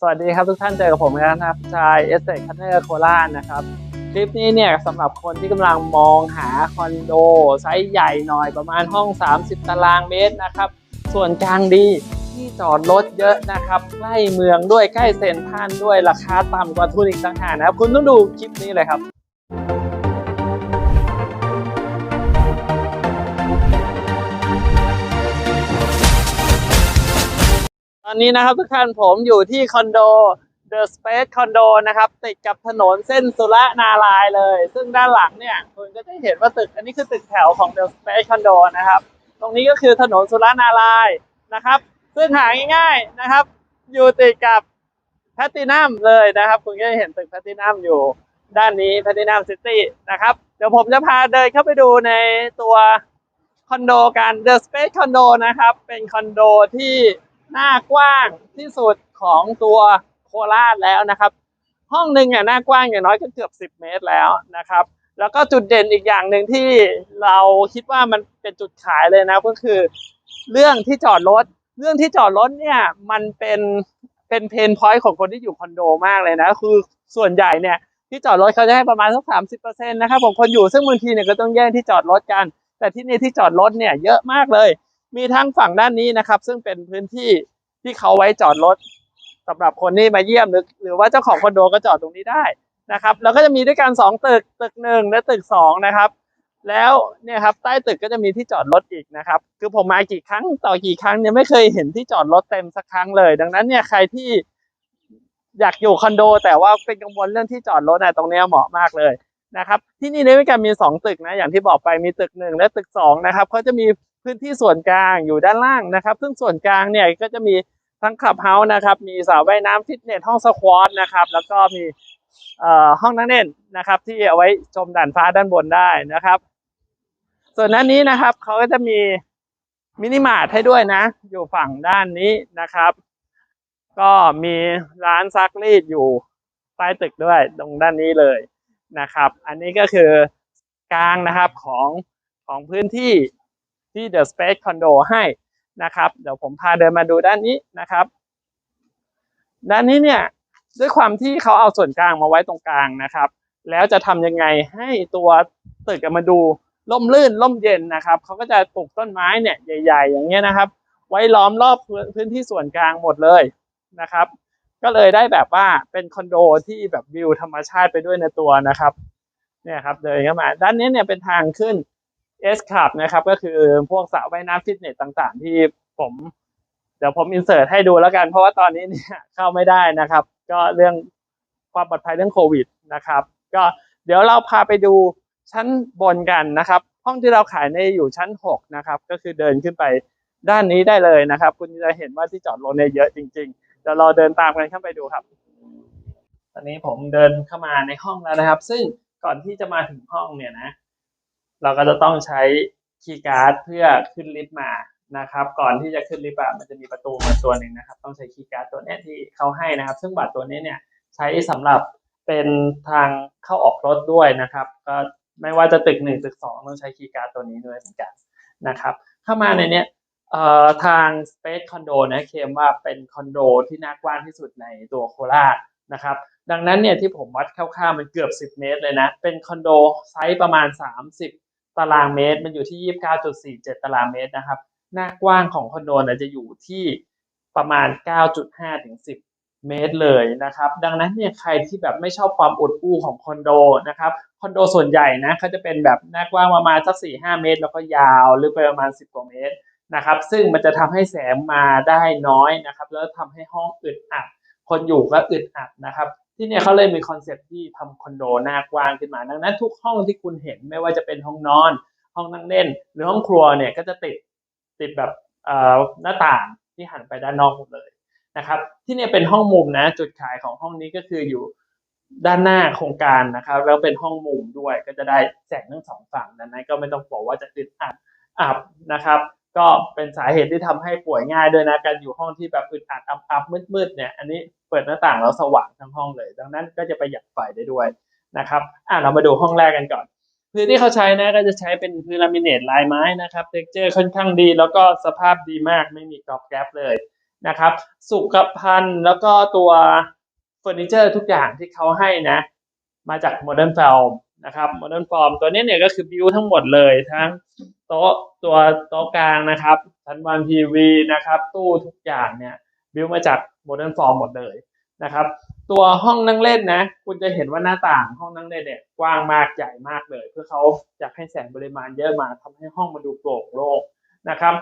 สวัสดีครับทุกท่านเจอกับผมนะครับชายเอสเซคันเนอร์โคราชนะครับ คลิปนี้เนี่ยสำหรับคนที่กำลังมองหาคอนโดไซส์ใหญ่หน่อยประมาณห้อง 30 ตารางเมตรนะครับ ส่วนกลางดีที่จอดรถเยอะนะครับ ใกล้เมืองด้วยใกล้เซ็นทรัลด้วยราคาต่ำกว่าทุนอีกต่างหากนะครับ คุณต้องดูคลิปนี้เลยครับ ตอนนี้นะครับทุกท่านผมอยู่ที่คอนโด The Space Condo นะครับ ติดกับถนนเส้นสุรนารายเลย ซึ่งด้านหลังเนี่ยคุณก็จะเห็นว่าตึก อันนี้คือตึกแถวของ The Space Condo นะครับ ตรงนี้ก็คือถนนสุรนารายนะครับ ซึ่งหาง่ายๆนะครับ อยู่ติดกับแพตตินัมเลยนะครับ คุณก็จะเห็นตึกแพตตินัมอยู่ด้านนี้แพตตินัมซิตี้นะครับ เดี๋ยวผมจะพาเดินเข้าไปดูในตัวคอนโดกัน The Space Condo นะครับ เป็นคอนโดที่ หน้ากว้างที่สุดของตัวโคราชแล้วนะครับ ห้องหนึ่งอะหน้ากว้างอย่างน้อยก็เกือบ 10 เมตรแล้วนะครับ แล้วก็จุดเด่นอีกอย่างหนึ่งที่เราคิดว่ามันเป็นจุดขายเลยนะก็คือ เรื่องที่จอดรถ เรื่องที่จอดรถเนี่ยมันเป็นเป็นเพนพอยต์ของคนที่อยู่คอนโดมากเลยนะ คือส่วนใหญ่เนี่ยที่จอดรถเขาจะให้ประมาณสักสามสิบเปอร์เซ็นต์นะครับผมคนอยู่ซึ่งบางทีเนี่ยก็ต้องแย่งที่จอดรถกัน แต่ที่นี่ที่จอดรถเนี่ยเยอะมากเลย มีทั้งฝั่งด้านนี้นะครับ ซึ่งเป็นพื้นที่ที่เขาไว้จอดรถสำหรับคนที่มาเยี่ยมหรือหรือว่าเจ้าของคอนโดก็จอดตรงนี้ได้นะครับ แล้วก็จะมีด้วยกันสองตึกตึกหนึ่งและตึกสองนะครับ แล้วเนี่ยครับใต้ตึกก็จะมีที่จอดรถอีกนะครับ คือผมมากี่ครั้งต่อกี่ครั้งเนี่ยไม่เคยเห็นที่จอดรถเต็มสักครั้งเลย ดังนั้นเนี่ยใครที่อยากอยู่คอนโด แต่ว่าเป็นกังวลเรื่องที่จอดรถนะตรงนี้เหมาะมากเลยนะครับ ที่นี่ด้วยกันมีสองตึกนะอย่างที่บอกไปมีตึกหนึ่งและตึกสองนะครับเขาจะมี พื้นที่ส่วนกลางอยู่ด้านล่างนะครับ ซึ่งส่วนกลางเนี่ยก็จะมีทั้งคลับเฮาส์นะครับ มีสระว่ายน้ำฟิตเนสห้องสควอตนะครับ แล้วก็มีห้องนั่งเล่นนะครับ ที่เอาไว้ชมด่านฟ้าด้านบนได้นะครับ ส่วนด้านนี้นะครับเขาก็จะมีมินิมาร์ทให้ด้วยนะ อยู่ฝั่งด้านนี้นะครับ ก็มีร้านซักรีดอยู่ใต้ตึกด้วยตรงด้านนี้เลยนะครับ อันนี้ก็คือกลางนะครับของของพื้นที่ ที่ The Space Condo ให้นะครับ เดี๋ยวผมพาเดินมาดูด้านนี้นะครับ ด้านนี้เนี่ยด้วยความที่เขาเอาส่วนกลางมาไว้ตรงกลางนะครับ แล้วจะทำยังไงให้ตัวตึกมาดูร่มรื่นร่มเย็นนะครับเขาก็จะปลูกต้นไม้เนี่ยใหญ่ ๆ อย่างเงี้ยนะครับ ไว้ล้อมรอบพื้นพื้นที่ส่วนกลางหมดเลยนะครับ ก็เลยได้แบบว่าเป็นคอนโดที่แบบวิวธรรมชาติไปด้วยในตัวนะครับเนี่ยครับเดินเข้ามา ด้านนี้เนี่ยเป็นทางขึ้น S Club นะครับก็คือพวกสระว่ายน้ำฟิตเนสต่างๆ ที่ผมเดี๋ยวผมอินเสิร์ตให้ดูแล้วกัน เพราะว่าตอนนี้เนี่ยเข้าไม่ได้นะครับ ก็เรื่องความปลอดภัยเรื่องโควิดนะครับ ก็เดี๋ยวเราพาไปดูชั้นบนกันนะครับ ห้องที่เราขายในอยู่ชั้น 6 นะครับ ก็คือเดินขึ้นไปด้านนี้ได้เลยนะครับ คุณจะเห็นว่าที่จอดรถเนี่ยเยอะจริงๆเดี๋ยวเราเดินตามกันเข้าไปดูครับ ตอนนี้ผมเดินเข้ามาในห้องแล้วนะครับ ซึ่งก่อนที่จะมาถึงห้องเนี่ยนะ เราก็จะต้องใช้คีย์การ์ดเพื่อขึ้นลิฟต์มานะครับ ก่อนที่จะขึ้นลิฟต์อะมันจะมีประตูมาตัวหนึ่งนะครับ ต้องใช้คีย์การ์ดตัวนี้ที่เขาให้นะครับ ซึ่งบัตรตัวนี้เนี่ยใช้สำหรับเป็นทางเข้าออกรถด้วยนะครับ ก็ไม่ว่าจะตึกหนึ่งตึกสองต้องใช้คีย์การ์ดตัวนี้ด้วยเหมือนกันนะครับ เข้ามาในเนี้ยทาง Space Condo นะเคมว่าเป็นคอนโดที่น่ากว้างที่สุดในตัวโคราชนะครับ ดังนั้นเนี่ยที่ผมวัดคร่าวๆมันเกือบ 10 เมตรเลยนะ เป็นคอนโดไซส์ประมาณ 30 ตารางเมตร มันอยู่ที่ 29.47 ตารางเมตรนะครับ หน้ากว้างของคอนโดเนี่ยจะอยู่ที่ประมาณ 9.5 ถึง 10 เมตรเลยนะครับ ดังนั้นเนี่ยใครที่แบบไม่ชอบความอุดอู้ของคอนโดนะครับ คอนโดส่วนใหญ่นะเขาจะเป็นแบบหน้ากว้างประมาณสัก 4-5 เมตร แล้วก็ยาวลึกไปประมาณ 10 กว่าเมตรนะครับ ซึ่งมันจะทำให้แสงมาได้น้อยนะครับ แล้วทำให้ห้องอึดอัด คนอยู่ก็อึดอัดนะครับ ที่เนี่ยเขาเลยมีคอนเซ็ปต์ที่ทำคอนโดหน้ากว้างขึ้นมาดังนั้น ทุกห้องที่คุณเห็นไม่ว่าจะเป็นห้องนอน ห้องนั่งเล่น หรือห้องครัวเนี่ยก็จะติดติดแบบเอ่อหน้าต่างที่หันไปด้านนอกหมดเลยนะครับ ที่เนี่ยเป็นห้องมุมนะจุดขายของห้องนี้ก็คืออยู่ด้านหน้าโครงการนะครับ แล้วเป็นห้องมุมด้วยก็จะได้แสงทั้งสองฝั่งดังนั้นก็ไม่ต้องบอกว่าจะอึดอัดอับนะครับ ก็เป็นสาเหตุที่ทำให้ป่วยง่ายด้วยนะการอยู่ห้องที่แบบอึดอัดอับอับมืดมืดๆเนี่ยอันนี้เปิดหน้าต่างแล้วสว่างทั้งห้องเลย ดังนั้นก็จะประหยัดไฟได้ด้วยนะครับอะเรามาดูห้องแรกกันก่อน พื้นที่เขาใช้นะก็จะใช้เป็นพื้นลามิเนตลายไม้นะครับเท็กเจอร์ค่อนข้างดี แล้วก็สภาพดีมากไม่มีกรอบแกรบเลยนะครับ สุขภัณฑ์แล้วก็ตัวเฟอร์นิเจอร์ทุกอย่างที่เขาให้นะ มาจาก Modern Form นะครับ Modern Form ตัวนี้เนี่ยก็คือบิวทั้งหมดเลยทั้ง โต๊ะตัวโต๊ะกลางนะครับชั้นวางทีวีนะครับ ตู้ทุกอย่างเนี่ยบิวมาจาก Modern Form หมดเลยนะครับ ตัวห้องนั่งเล่นนะ คุณจะเห็นว่าหน้าต่างห้องนั่งเล่นเนี่ยกว้างมากใหญ่มากเลย เพื่อเขาอยากให้แสงปริมาณเยอะมาทำให้ห้องมันดูโปร่งโล่งนะครับ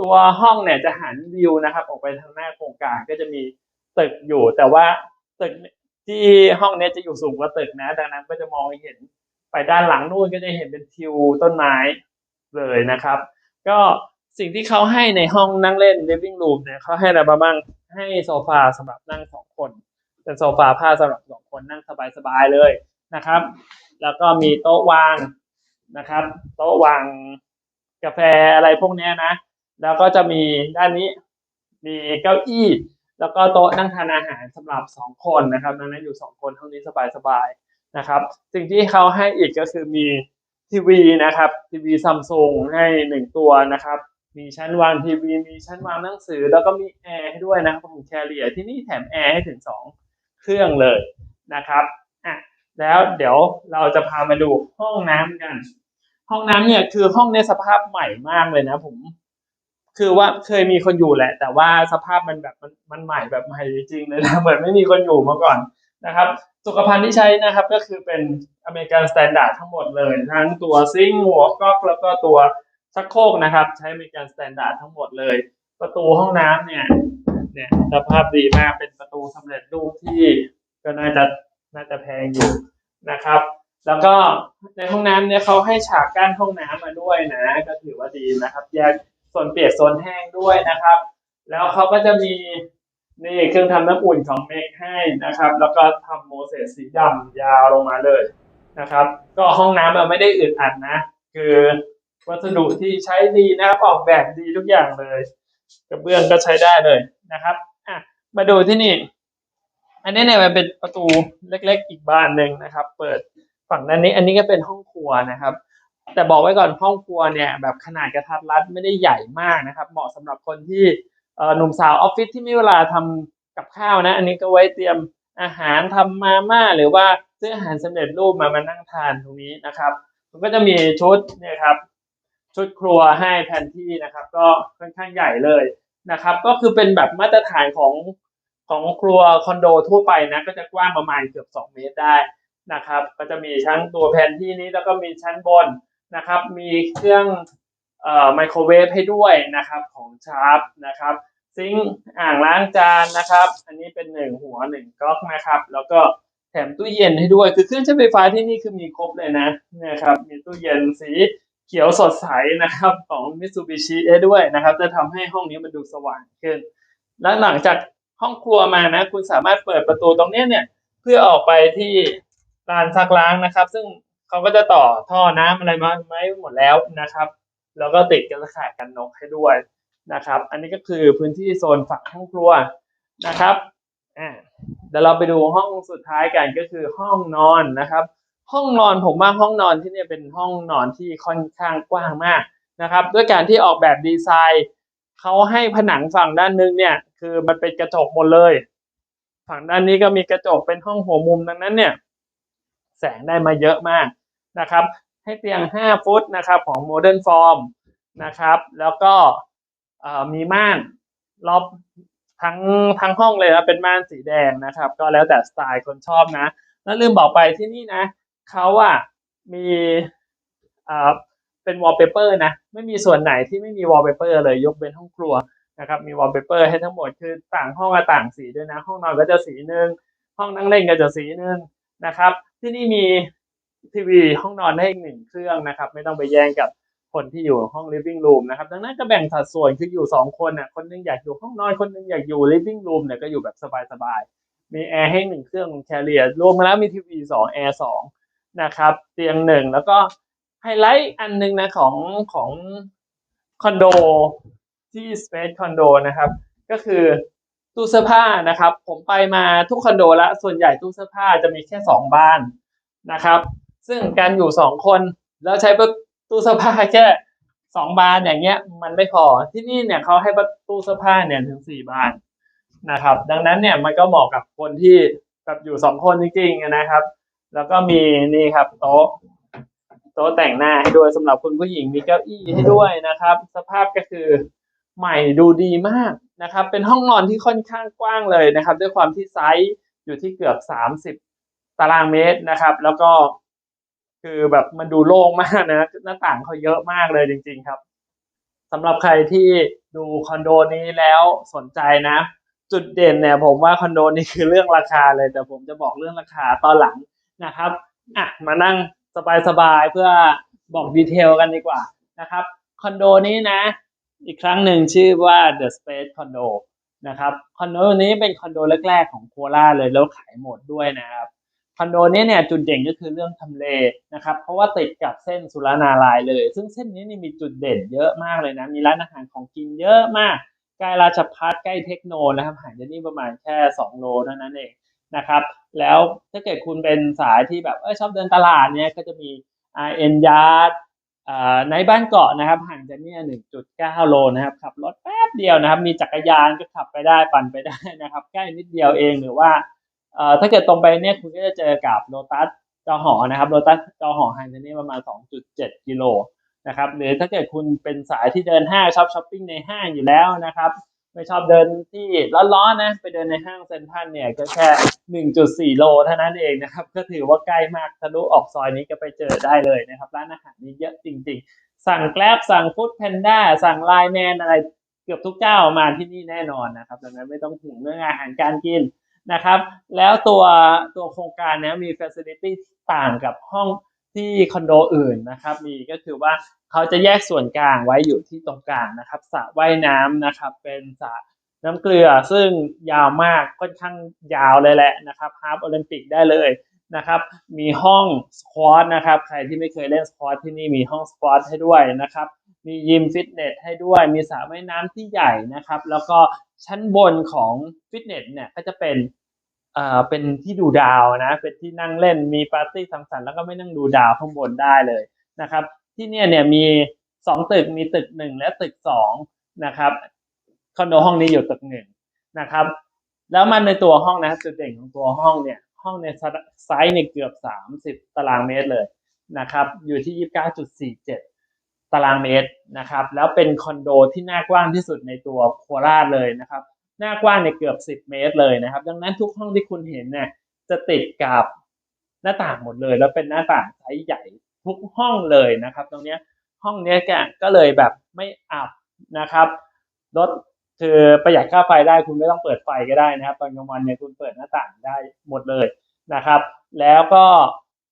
ตัวห้องเนี่ยจะหันวิวนะครับ ออกไปทางหน้าโครงการก็จะมีตึกอยู่ แต่ว่าตึกที่ห้องเนี้ยจะอยู่สูงกว่าตึกนะ ดังนั้นก็จะมองเห็นไปด้านหลังนู่นก็จะเห็นเป็นทิวต้นไม้ เลยนะครับ ก็สิ่งที่เขาให้ในห้องนั่งเล่น living room เนี่ยเขาให้อะไรมาบ้าง ให้โซฟาสำหรับนั่งสองคน เป็นโซฟาผ้าสำหรับสองคนนั่งสบายๆเลยนะครับ แล้วก็มีโต๊ะวางนะครับ โต๊ะวางกาแฟอะไรพวกนี้นะ แล้วก็จะมีด้านนี้มีเก้าอี้ แล้วก็โต๊ะนั่งทานอาหารสำหรับสองคนนะครับดังนั้นอยู่สองคนเท่านี้สบายๆนะครับ สิ่งที่เขาให้อีกก็คือมี ทีวีนะครับทีวีซัมซุงให้หนึ่งตัวนะครับ มีชั้นวางทีวี มีชั้นวางหนังสือ แล้วก็มีแอร์ให้ด้วยนะครับของแคเรียที่นี่แถมแอร์ให้ถึงสองเครื่องเลยนะครับอะแล้วเดี๋ยวเราจะพามาดูห้องน้ำกัน ห้องน้ำเนี่ยคือห้องในสภาพใหม่มากเลยนะผม คือว่าเคยมีคนอยู่แหละ แต่ว่าสภาพมันแบบมันมันใหม่แบบใหม่จริงๆเลยนะเหมือนไม่มีคนอยู่มาก่อน นะครับสุขภัณฑ์ที่ใช้นะครับก็คือเป็นอเมริกันสแตนดาร์ดทั้งหมดเลย ทั้งตัวซิงหัวก๊อกแล้วก็ตัวชักโครกนะครับ ใช้อเมริกันสแตนดาร์ดทั้งหมดเลย ประตูห้องน้ำเนี่ยเนี่ยสภาพดีมากเป็นประตูสำเร็จรูปที่ก็น่าจะน่าจะแพงอยู่นะครับ แล้วก็ในห้องน้ำเนี่ยเขาให้ฉากกั้นห้องน้ำมาด้วยนะ ก็ถือว่าดีนะครับ แยกโซนเปียกโซนแห้งด้วยนะครับ แล้วเขาก็จะมี นี่เครื่องทำน้ำอุ่นของเมกให้นะครับ แล้วก็ทำโมเสสสีดำยาวลงมาเลยนะครับ ก็ห้องน้ำมันไม่ได้อึดอัดนะ คือวัสดุที่ใช้ดีนะครับออกแบบดีทุกอย่างเลยกระเบื้องก็ใช้ได้เลยนะครับอะมาดูที่นี่ อันนี้เนี่ยมันเป็นประตูเล็ก ๆ อีกบานหนึ่งนะครับ เปิดฝั่งด้านนี้ อันนี้ก็เป็นห้องครัวนะครับ แต่บอกไว้ก่อนห้องครัวเนี่ยแบบขนาดกระทัดรัดไม่ได้ใหญ่มากนะครับ เหมาะสำหรับคนที่ หนุ่มสาวออฟฟิศที่มีเวลาทำกับข้าวนะ อันนี้ก็ไว้เตรียมอาหารทำมาม่าหรือว่าซื้ออาหารสำเร็จรูปมามานั่งทานตรงนี้นะครับ มันก็จะมีชุดเนี่ยครับ ชุดครัวให้แทนที่นะครับ ก็ค่อนข้างใหญ่เลยนะครับ ก็คือเป็นแบบมาตรฐานของของครัวคอนโดทั่วไปนะก็จะกว้างประมาณเกือบ2เมตรได้นะครับ ก็จะมีทั้งตัวแผนที่นี้แล้วก็มีชั้นบนนะครับ มีเครื่อง ไมโครเวฟให้ด้วยนะครับของชาร์ปนะครับซิงอ่างล้างจานนะครับ อันนี้เป็นหนึ่งหัวหนึ่งก๊อกนะครับ แล้วก็แถมตู้เย็นให้ด้วย คือเครื่องใช้ไฟฟ้าที่นี่คือมีครบเลยนะเนี่ยครับ มีตู้เย็นสีเขียวสดใสนะครับของ Mitsubishi ให้ด้วยนะครับ จะทำให้ห้องนี้มันดูสว่างขึ้น แล้วหลังจากห้องครัวมานะ คุณสามารถเปิดประตูตรงนี้เนี่ยเพื่อออกไปที่ลานซักล้างนะครับ ซึ่งเขาก็จะต่อท่อน้ำอะไรมาไว้หมดแล้วนะครับ แล้วก็ติดกระข่ายกันนกให้ด้วยนะครับ อันนี้ก็คือพื้นที่โซนฝั่งห้องครัวนะครับอ่าเดี๋ยวเราไปดูห้องสุดท้ายกันก็คือห้องนอนนะครับ ห้องนอนผมว่าห้องนอนที่เนี่ยเป็นห้องนอนที่ค่อนข้างกว้างมากนะครับ ด้วยการที่ออกแบบดีไซน์เขาให้ผนังฝั่งด้านนึงเนี่ย คือมันเป็นกระจกหมดเลย ฝั่งด้านนี้ก็มีกระจกเป็นห้องหัวมุมดังนั้นเนี่ย แสงได้มาเยอะมากนะครับ ให้เตียง 5 ฟุตนะครับของ Modern Form นะครับ แล้วก็มีม่านรอบทั้งทั้งห้องเลยนะเป็นม่านสีแดงนะครับ ก็แล้วแต่สไตล์คนชอบนะ แล้วลืมบอกไปที่นี่นะเขาอะมีอ่าเป็นวอลเปเปอร์นะไม่มีส่วนไหนที่ไม่มีวอลเปเปอร์เลยยกเว้นห้องครัวนะครับ มีวอลเปเปอร์ให้ทั้งหมดคือต่างห้องก็ต่างสีด้วยนะ ห้องนอนก็จะสีหนึ่งห้องนั่งเล่นก็จะสีหนึ่งนะครับ ที่นี่มีทีวีห้องนอนให้อีกหนึ่งเครื่องนะครับ ไม่ต้องไปแย่งกับ คนที่อยู่ห้อง living room นะครับดังนั้นก็แบ่งสัดส่วนคืออยู่สองคนน่ะคนหนึงอยากอยู่ห้องนอนคนหนึงอยากอยู่ living room เนี่ยก็อยู่แบบสบายๆ มีแอร์ให้หนึ่งเครื่องของแคเรียรวมมาแล้วมีทีวีสองแอร์สองนะครับ เตียงหนึ่งแล้วก็ไฮไลท์อันหนึงนะของของคอนโดที่ Space Condo นะครับ ก็คือตู้เสื้อผ้านะครับ ผมไปมาทุกคอนโดแล้วส่วนใหญ่ตู้เสื้อผ้าจะมีแค่สองบานนะครับ ซึ่งการอยู่สองคนแล้วใช้ ตู้เสื้อผ้าแค่สองบานอย่างเงี้ย มันไม่พอที่นี่เนี่ยเขาให้ประตูเสื้อผ้าเนี่ยถึงสี่บานนะครับ ดังนั้นเนี่ยมันก็เหมาะกับคนที่แบบอยู่สองคนจริงๆนะครับ แล้วก็มีนี่ครับโต๊ะโต๊ะแต่งหน้าให้ด้วยสำหรับคุณผู้หญิงมีเก้าอี้ให้ด้วยนะครับ สภาพก็คือใหม่ดูดีมากนะครับ เป็นห้องนอนที่ค่อนข้างกว้างเลยนะครับ ด้วยความที่ไซส์อยู่ที่เกือบสามสิบตารางเมตรนะครับ แล้วก็ คือแบบมันดูโล่งมากนะหน้าต่างเขาเยอะมากเลยจริง ๆครับสำหรับใครที่ดูคอนโดนี้แล้วสนใจนะ จุดเด่นเนี่ยผมว่าคอนโดนี้คือเรื่องราคาเลย แต่ผมจะบอกเรื่องราคาตอนหลังนะครับอะมานั่งสบายๆเพื่อบอกดีเทลกันดีกว่านะครับคอนโดนี้นะ อีกครั้งหนึ่งชื่อว่า The Space Condo นะครับคอนโดนี้เป็นคอนโดแรกๆของโคราชเลยแล้วขายหมดด้วยนะครับ คอนโดนี้เนี่ยจุดเด่นก็คือเรื่องทำเลนะครับเพราะว่าติดกับเส้นสุรานารายเลย ซึ่งเส้นนี้นี่มีจุดเด่นเยอะมากเลยนะมีร้านอาหารของกินเยอะมากใกล้ราชพัฒใกล้เทคโนนะครับห่างจากนี่ประมาณแค่ 2 โลเท่านั้นเองนะครับแล้วถ้าเกิดคุณเป็นสายที่แบบเออชอบเดินตลาดเนี่ยก็จะมี RN Yard อ่าในบ้านเกาะนะครับห่างจากนี่ย1.9 โลนะครับขับรถแป๊บเดียวนะครับมีจักรยานก็ขับไปได้ปั่นไปได้นะครับใกล้นิดเดียวเองหรือว่า ถ้าเกิดตรงไปเนี่ยคุณก็จะเจอกับโ o ตัสจอหอนะครับโ o ตัสจอหอห่างจากนี่ประมาณ 2.7 กิโลนะครับหรือถ้าเกิดคุณเป็นสายที่เดินห้างชอบช้อปปิ้งในห้างอยู่แล้วนะครับไม่ชอบเดินที่ร้อนๆนะไปเดินในห้างเซ็นทรัลเนี่ยก็แค่ 1.4 โลเท่านั้นเองนะครับก็ถือว่าใกล้มากทะลุออกซอยนี้ก็ไปเจอได้เลยนะครับร้านอาหารนี้เยอะจริง ๆ สั่งแกลบสั่งฟู้ดแพนด้าสั่งไลน์แมนอะไรเกือบทุกเจ้ามาที่นี่แน่นอนนะครับดังนั้นไม่ต้องห่วงเรื่องอาหารการกิน นะครับ แล้วตัวตัวโครงการเนี้ยมี facility ต่างกับห้องที่คอนโดอื่นนะครับ มีก็คือว่าเขาจะแยกส่วนกลางไว้อยู่ที่ตรงกลางนะครับสระว่ายน้ำนะครับ เป็นสระน้ำเกลือซึ่งยาวมากค่อนข้างยาวเลยแหละนะครับฮาร์ปโอลิมปิกได้เลยนะครับ มีห้องสควอตนะครับ ใครที่ไม่เคยเล่นสควอตที่นี่มีห้องสควอตให้ด้วยนะครับ มียิมฟิตเนสให้ด้วย มีสระว่ายน้ำที่ใหญ่นะครับ แล้วก็ ชั้นบนของฟิตเนสเนี่ยก็จะเป็นเอ่อเป็นที่ดูดาวนะ เป็นที่นั่งเล่นมีปาร์ตี้สังสรรค์แล้วก็ไม่นั่งดูดาวข้างบนได้เลยนะครับ ที่เนี่ยเนี่ยมีสองตึกมีตึกหนึ่งและตึกสองนะครับคอนโดห้องนี้อยู่ตึกหนึ่งนะครับ แล้วมันในตัวห้องนะจุดเด่นของตัวห้องเนี่ย ห้องในไซส์เนี่ยเกือบสามสิบตารางเมตรเลยนะครับ อยู่ที่ยี่สิบเก้าจุดสี่เจ็ด ตารางเมตรนะครับ แล้วเป็นคอนโดที่หน้ากว้างที่สุดในตัวโคราชเลยนะครับ หน้ากว้างเนี่ยเกือบสิบ10 เมตรเลยนะครับ ดังนั้นทุกห้องที่คุณเห็นเนี่ยจะติดกับหน้าต่างหมดเลย แล้วเป็นหน้าต่างไซส์ใหญ่ทุกห้องเลยนะครับ ตรงเนี้ยห้องเนี้ยแกก็เลยแบบไม่อับนะครับลดคือประหยัดค่าไฟได้คุณไม่ต้องเปิดไฟก็ได้นะครับ ตอนกลางวันเนี่ยคุณเปิดหน้าต่างได้หมดเลยนะครับ แล้วก็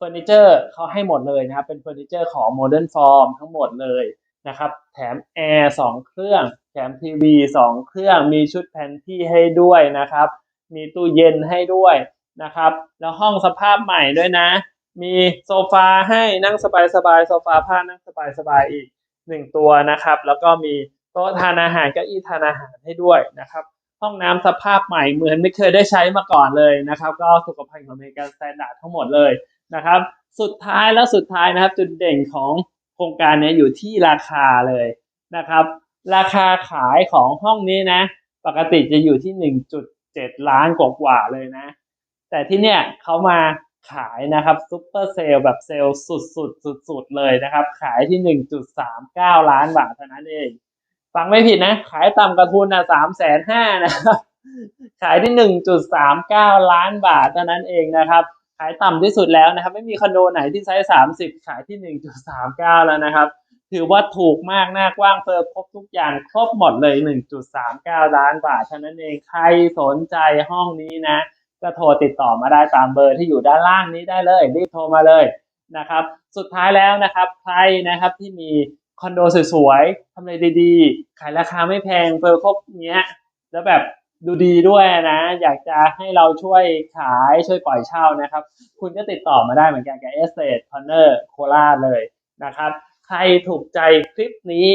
เฟอร์นิเจอร์เขาให้หมดเลยนะครับ เป็นเฟอร์นิเจอร์ของโมเดิร์นฟอร์มทั้งหมดเลยนะครับ แถมแอร์สองเครื่อง แถมทีวีสองเครื่อง มีชุดแผนที่ให้ด้วยนะครับ มีตู้เย็นให้ด้วยนะครับ แล้วห้องสภาพใหม่ด้วยนะ มีโซฟาให้นั่งสบายๆโซฟาผ้านั่งสบายๆอีกหนึ่งตัวนะครับ แล้วก็มีโต๊ะทานอาหารเก้าอี้ทานอาหารให้ด้วยนะครับ ห้องน้ำสภาพใหม่เหมือนไม่เคยได้ใช้มาก่อนเลยนะครับ ก็สุขภัณฑ์ของอเมริกันสแตนดาร์ดทั้งหมดเลย นะครับ สุดท้ายแล้วสุดท้ายนะครับ จุดเด่นของโครงการนี้อยู่ที่ราคาเลยนะครับ ราคาขายของห้องนี้นะ ปกติจะอยู่ที่ 1.7 ล้านกว่าๆเลยนะ แต่ที่เนี่ยเขามาขายนะครับซุปเปอร์เซลแบบเซลสุดสุดสุดสุดๆเลยนะครับ ขายที่ 1.39 ล้านบาทเท่านั้นเอง ฟังไม่ผิดนะ ขายต่ำกระทุนนะสามแสนห้านะครับขายที่ 1.39 ล้านบาทเท่านั้นเองนะครับ ขายต่ำที่สุดแล้วนะครับ ไม่มีคอนโดไหนที่ไซส์30ขายที่1.39แล้วนะครับ ถือว่าถูกมากหน้ากว้างเฟิร์มครบทุกอย่างครบหมดเลย1.39ล้านบาทเท่านั้นเองใครสนใจห้องนี้นะ ก็โทรติดต่อมาได้ตามเบอร์ที่อยู่ด้านล่างนี้ได้เลยรีบโทรมาเลยนะครับ สุดท้ายแล้วนะครับใครนะครับที่มีคอนโดสวยๆทำเลดีๆ ขายราคาไม่แพงเฟิร์มครบเนี้ยแล้วแบบ ดูดีด้วยนะ อยากจะให้เราช่วยขายช่วยปล่อยเช่านะครับ คุณก็ติดต่อมาได้เหมือนกันกับ e s t a t e Corner โคราชเลยนะครับ ใครถูกใจคลิปนี้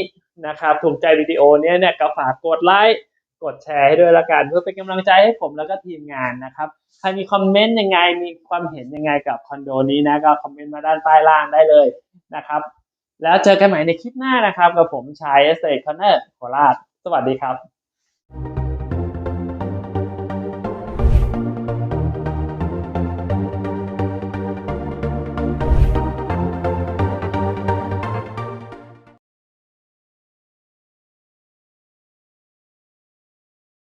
นะครับ ถูกใจวิดีโอนี้เนี่ยก็ฝากกดไลค์กดแชร์ให้ด้วยละกัน เพื่อเป็นกำลังใจให้ผมแล้วก็ทีมงานนะครับ ใครมีคอมเมนต์ยังไงมีความเห็นยังไงกับคอนโดนี้นะก็คอมเมนต์มาด้านใต้ล่างได้เลยนะครับ แล้วเจอกันใหม่ในคลิปหน้านะครับ กับผมชายเอสเซคอนเนอร์โคราชสวัสดีครับ